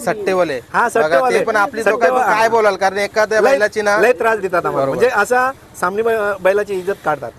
सट्टेवाले. हा सट्टेवाले ते पण आपली लोक सट्टेवा- काय बोलाल? कारण एखाद्या लय- बैलाची ना लय त्रास देतात आम्हाला. म्हणजे असा सामनी बै- बैलाची इज्जत काढतात.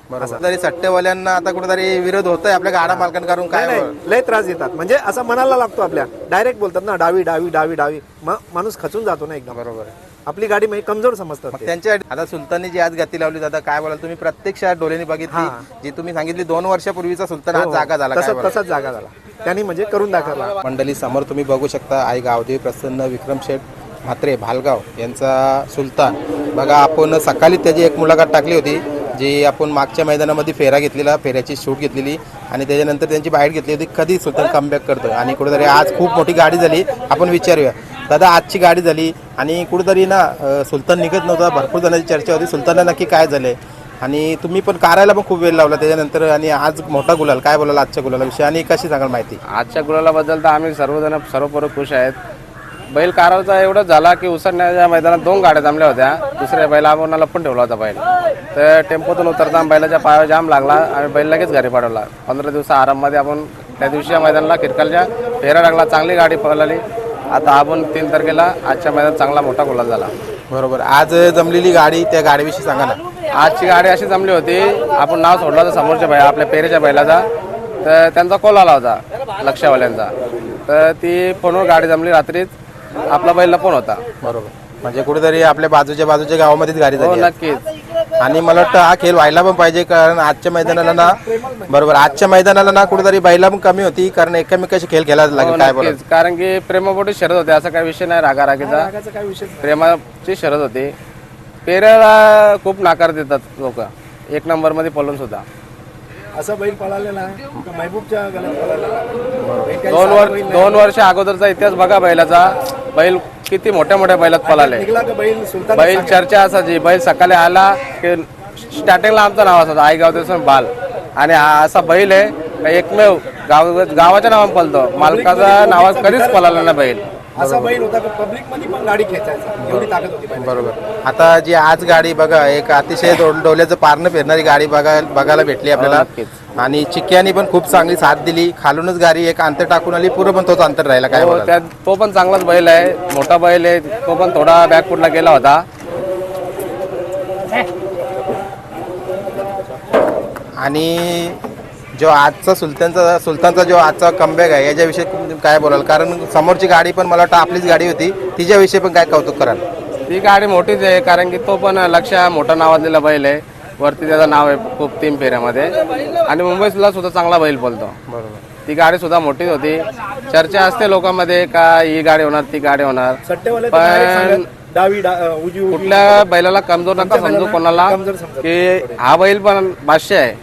तरी सट्टेवाल्यांना आता कुठेतरी विरोध होतोय आपल्या गाडा मालकांकडून नाही काय नाही लय त्रास देतात. म्हणजे असं मनाला लागतो आपल्या. डायरेक्ट बोलतात ना डावी डावी डावी डावी. मग माणूस खचून जातो ना एकदम. बरोबर. आहे. आपली गाडी म्हणजे कमजोर समजतात ते. त्यांच्या आता सुलताननी जी आज गती लावली दादा काय बोलाल? तुम्ही प्रत्यक्षात डोळ्याने बघितली जी तुम्ही सांगितली दोन वर्षापूर्वीचा सुलतान आज जागा झाला. काय तसं बोलाल? तसाच जागा झाला. त्यांनी म्हणजे करून दाखवला. मंडळी समोर तुम्ही बघू शकता आई गावदेवी प्रसन्न विक्रम शेठ म्हात्रे भालगाव यांचा सुलतान. बघा आपण सकाळी त्याची एक मुलाखत टाकली होती जी आपण मागच्या मैदानामध्ये फेरा घेतलेला फेऱ्याची शूट घेतलेली आणि त्याच्यानंतर त्यांची बाहेर घेतली होती कधी सुलतान कमबॅक करतो आणि कुठेतरी आज खूप मोठी गाडी झाली आपण विचारूया. दादा आजची गाडी झाली आणि कुठेतरी ना सुलतान निघत नव्हता भरपूर जणांची चर्चा होती सुलतानला नक्की काय झालंय? आणि तुम्ही पण कारायला पण खूप वेळ लावला त्याच्यानंतर आणि आज मोठा गुलाल काय बोलाल आजच्या गुलालाविषयी आणि कशी सांगाल माहिती? आजच्या गुलालाबद्दल तर आम्ही सर्वजण सर्वपूर्व खुश आहेत. बैल काराचा एवढंच झाला की उसरण्याच्या मैदानात दोन गाड्या जमल्या होत्या. दुसऱ्या बैला आपण लपून ठेवला होता बैल. तर टेम्पोतून उतरताना बैलाच्या पायावर जाम लागला आणि बैल लगेच घरी पाठवला. पंधरा दिवस आराममध्ये आपण त्या दिवशी या मैदानाला किरकालच्या फेरा लागला चांगली गाडी पळाली. आता आपण तीन तारखेला आजच्या मैदानात चांगला मोठा गुलाल झाला. बरोबर. आज जमलेली गाडी त्या गाडीविषयी सांगा ना. आजची गाडी अशी जमली होती आपण नाव सोडलं होतं समोरच्या बैला आपल्या पेरेच्या बैलाचा तर त्यांचा कॉल आला होता लक्षावाल्यांचा. तर ती फोनवर गाडी जमली रात्रीच. आपला बैल लपून होता. बरोबर. म्हणजे कुठेतरी आपल्या बाजूच्या बाजूच्या गावामध्येच गाडी हो झाली. नक्कीच. आणि मला वाटतं हा खेळ व्हायला पण पाहिजे कारण आजच्या मैदानाला ना बरोबर आजच्या मैदानाला ना कुठेतरी बैला पण कमी होती कारण एकमेकाशी खेळ खेळायला हो, लागेल काय नक्कीच. कारण की प्रेमापोटी शरद होते असा काही विषय नाही रागारागीचा. काय विषय प्रेमाची शरद होती. पेऱ्याला खूप नाकार देतात लोक. एक नंबरमध्ये पळून सुद्धा. असा बैल पळालेला का महबूबच्या गळ्यात पळालेला दोन वर्ष दोन वर्ष अगोदरचा इतिहास बघा बैलाचा. बैल किती मोठ्या मोठ्या बैलात पळाले. निघला का बैल? सुलतान बैल चर्चा असायची. बैल सकाळी आला की स्टार्टिंगला आमचं नाव असायचं आई गाव बाल. आणि हा असा बैल आहे का एकमेव गाव गावाच्या नावाने पळतो. मालकाचा नावात कधीच पळाला नाही बैल. असा बैल होता का पब्लिकमध्ये पण गाडी खेचायचा. एवढी ताकद होती. बरोबर. आता जी आज गाडी बघा एक अतिशय डोल्याचं पारणं फिरणारी गाडी बघा बघायला भेटली आपल्याला. नक्कीच. आणि चिक्क्यानी पण खूप चांगली साथ दिली. खालूनच गाडी एक अंतर टाकून आली. पुरं पण तोच अंतर राहिला. काय हो? त्यात तो पण चांगलाच बैल आहे. मोठा बैल आहे. तो पण थोडा बॅकफुटला गेला होता. आणि जो आजचा सुलतानचा सुलतानचा जो आजचा कमबॅक आहे याच्याविषयी काय बोलाल? कारण समोरची गाडी पण मला वाटतं आपलीच गाडी होती. तिच्याविषयी पण काय कौतुक कराल? ती गाडी मोठीच आहे कारण की तो पण लक्ष मोठा नावाजलेला बैल आहे. वरती त्याचं नाव आहे खूप तीन फेऱ्यामध्ये. आणि मुंबईला सुद्धा चांगला बैल बोलतो. बरोबर. ती गाडी सुद्धा मोठीच होती. चर्चा असते लोकांमध्ये का ही गाडी होणार ती गाडी होणार. सट्टेवाले तर direct पण डावी कुठल्या बैलाला कमजोर नका समजू कोणाला. की हा बैल पण बादशाह आहे.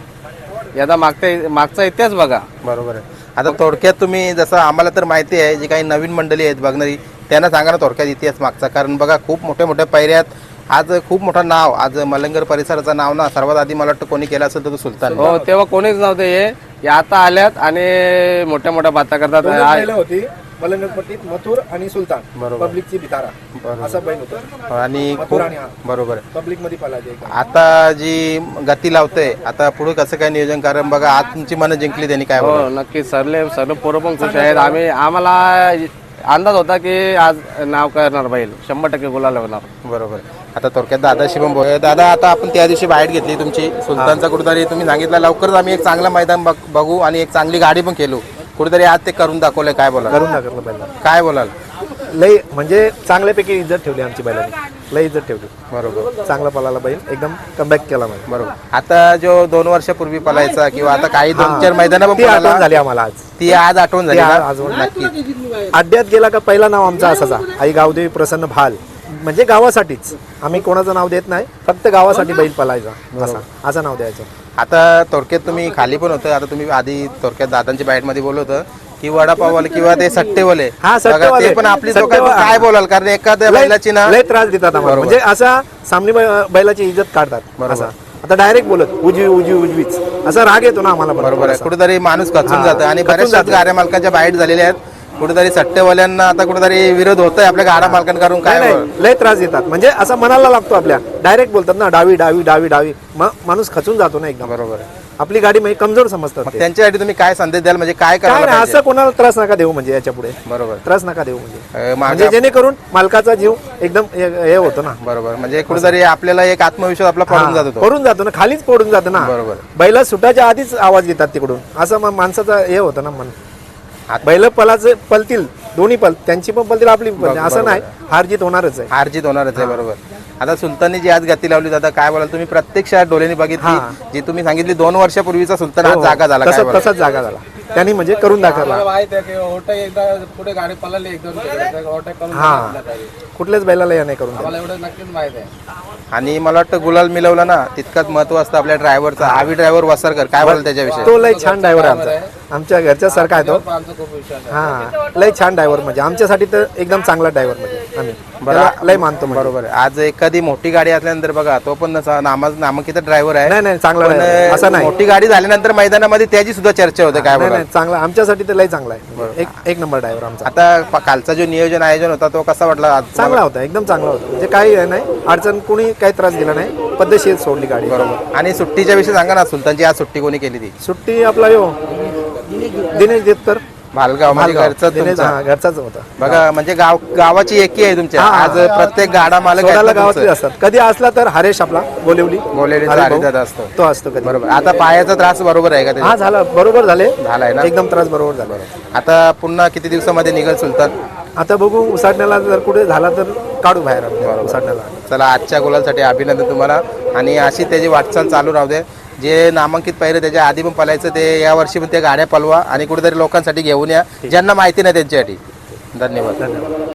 याचा मागचा मागचा इतिहास बघा. बरोबर आहे. आता थोडक्यात तुम्ही जसं आम्हाला तर माहिती आहे जी काही नवीन मंडळी आहेत बघणारी त्यांना सांगा ना थोडक्यात इतिहास मागचा. कारण बघा खूप मोठ्या मोठ्या पायऱ्यात आज खूप मोठं नाव आज मलंगर परिसराचं नाव ना सर्वात आधी मला वाटतं कोणी केलं असेल तर तो सुलतान. हो तेव्हा कोणीच नव्हते हे. हे आता आल्यात आणि मोठ्या मोठ्या बाता करतात होती. मलंगपट्टीत मथुर आणि सुलतान बरोबर. पब्लिकची बितारा असा बैल होता. आणि खूप मथुर आणि हा. बरोबर आहे. पब्लिकमध्ये पळायचे. आता जी गती लावते आता पुढे कसं काय नियोजन? कारण बघा आज तुमची मनं जिंकली त्यांनी काय? हो नक्की सरले सर्व पोरं पण खुश आहेत. आम्ही आम्हाला अंदाज होता की आज नाव करणार बैल. शंभर टक्के गुलाल होणार. बरोबर. आता थोडक्यात दादाशी पण बोलूया. दादा आता आपण त्या दिवशी बाहेर घेतली तुमची. सुलतानचा कुठेतरी तुम्ही सांगितलं लवकरच आम्ही एक चांगलं मैदान बघ- बघू आणि एक चांगली गाडी पण खेळू. कुठेतरी आज ते करून दाखवलंय काय बोलाल? करून दाखवलं बैला काय बोलाल? लय म्हणजे चांगल्यापैकी इज्जत ठेवली आमची बैलांनी. लय इज्जत ठेवली. बरोबर. चांगला पळाला बैल एकदम कमबॅक केला बैल. बरोबर. आता जो दोन वर्षापूर्वी पलायचा किंवा आता काही दोन चार मैदान पण ती आठवण पळाला, झाली आम्हाला आज. ती आज आठवण झाली ती ना? आज आठवण. नक्की अड्ड्यात गेला का पहिला नाव आमचा असाचा आई गावदेवी प्रसन्न भाल. म्हणजे गावासाठीच. आम्ही कोणाचं नाव देत नाही फक्त गावासाठी बैल पलायचा असा. असं नाव द्यायचं. आता थोडक्यात तुम्ही खाली पण होतं. आता तुम्ही आधी थोडक्यात दादांच्या बाईटमध्ये बोलत होतं की वडापाववाले किंवा ते सट्टेवाले. हा, सट्टेवाले. ते पण आपली लोक सट्टेवा- काय बोलाल? कारण एखाद्या लय- बैलाची ना लय त्रास देतात आम्हाला. बरोबर. म्हणजे असा सामनी बै- बैलाची इज्जत काढतात. असा. आता डायरेक्ट बोलत उजवी उजवी उजवीच. असा राग येतो ना आम्हाला पण. बरोबर आहे. थोडासा. कुठेतरी माणूस खचून हा, जातं आणि खचून बऱ्याचशा जातं. गाड्या मालकांच्या बाईट झालेल्या आहेत. कुठेतरी सट्टेवाल्यांना आता कुठेतरी विरोध होतोय आपल्या गाड्या मालकांकडून काय नाही, लय त्रास देतात. म्हणजे असा मनाला लागतो आपल्या. डायरेक्ट बोलतात ना डावी डावी डावी डावी. मग माणूस खचून जातो ना एकदम. बरोबर आहे. आपली गाडी म्हणजे कमजोर समजतात मग ते. त्यांच्यासाठी तुम्ही काय संदेश द्याल? म्हणजे काय काय करायला नाही पाहिजे? असं कोणाला त्रास नका देऊ म्हणजे याच्यापुढे. बरोबर. त्रास नका देऊ म्हणजे. अं, मागे म्हणजे जेणेकरून मालकाचा जीव एकदम हे हे होतो ना. बरोबर. म्हणजे कुठेतरी आपल्याला एक आत्मविश्वास आपला पडून जात होतो पडून जातो ना खालीच पडून जातो ना. बरोबर. बैला सुटाच्या आधीच आवाज घेतात तिकडून. असं मग माणसाचं हे होतं ना मन. बैल पलाचे पलतील. दोन्ही पल त्यांची पण पलतील आपली पण. पलतील असं नाही हार जीत होणारच आहे. हार जीत होणारच आहे बरोबर. आता सुलताननी जी आज गती लावली दादा काय बोलाल तुम्ही? प्रत्यक्षात डोळ्याने बघितली हा. जी तुम्ही सांगितली दोन वर्षापूर्वीचा सुलतान हो, आज जागा झाला काय तसं बोलाल? तसाच जागा झाला. त्यांनी म्हणजे करून दाखवला. माहीत आहे की ओटे एकदा पुढे गाडी पळाली एक दोन ओटे करून हा. कुठल्याच बैलाला या नाही करून दिलं. मला एवढं नक्कीच माहीत आहे. आणि मला वाटतं गुलाल मिळवला ना तितकंच महत्त्व असतं आपल्या ड्रायव्हरचा आवी ड्रायव्हर वसरकर काय बोलाल त्याच्याविषयी? तो लय छान ड्रायव्हर आहे आमचा. आमच्या घरच्या सारखा आहे तो. हा. लय छान ड्रायव्हर म्हणजे. आमच्यासाठी तर एकदम चांगला ड्रायव्हर म्हणजे. आम्ही. लय मानतो म्हणजे. बरोबर आहे. आज एखादी मोठी गाडी असल्यानंतर बघा तो पण नसा- नामा नामांकित ड्रायव्हर आहे. नाही नाही चांगला. असं नाही. मोठी गाडी झाल्यानंतर मैदानामध्ये त्याची सुद्धा चर्चा होते काय नाही चांगला. आमच्यासाठी तर लय चांगला आहे. एक एक नंबर ड्रायव्हर आमचा. आता कालचा जो नियोजन आयोजन होता तो कसा वाटला? आज चांगला होता एकदम चांगला होता. म्हणजे काही हे नाही. अडचण कोणी काही त्रास दिला नाही. पद्धतशीर सोडली गाडी. बरोबर. आणि सुट्टीच्या विषयी सांगा ना सुलतानची आज सुट्टी कोणी केली ती? सुट्टी आपला यो. दिनेश देतकर. भालगाव म्हणजे मालगाव. घरचं दिनेश तुमचं. हा घरचाच होता. बघा म्हणजे गाव गावाची एकी आहे तुमच्या हा. आज प्रत्येक गाडा मालक आहेत सोडायला ना गावातले तुमचं. असतात. कधी असला तर हरेश आपला हरी भाऊ. हरिदादा असतो. तो असतो कधी. बरोबर. आता पायाचा त्रास बरोबर आहे का हा त्याचा? झाला. बरोबर झाले. झालाय ना? एकदम त्रास बरोबर झाला. आता पुन्हा किती दिवसामध्ये निघल सुलतान? आता बघू उसाटण्याला जर कुठे झाला तर काढू बाहेर. उसाटण्याला. चला आजच्या गोलासाठी अभिनंदन तुम्हाला. आणि अशी त्याची वाटचाल चालू राहू दे. जे नामांकित पहिलं त्याच्या आधी पण पलायचं ते या वर्षी पण ते गाड्या पलवा आणि कुठेतरी लोकांसाठी घेऊन या. ज्यांना माहिती नाही त्यांच्यासाठी. धन्यवाद. धन्यवाद.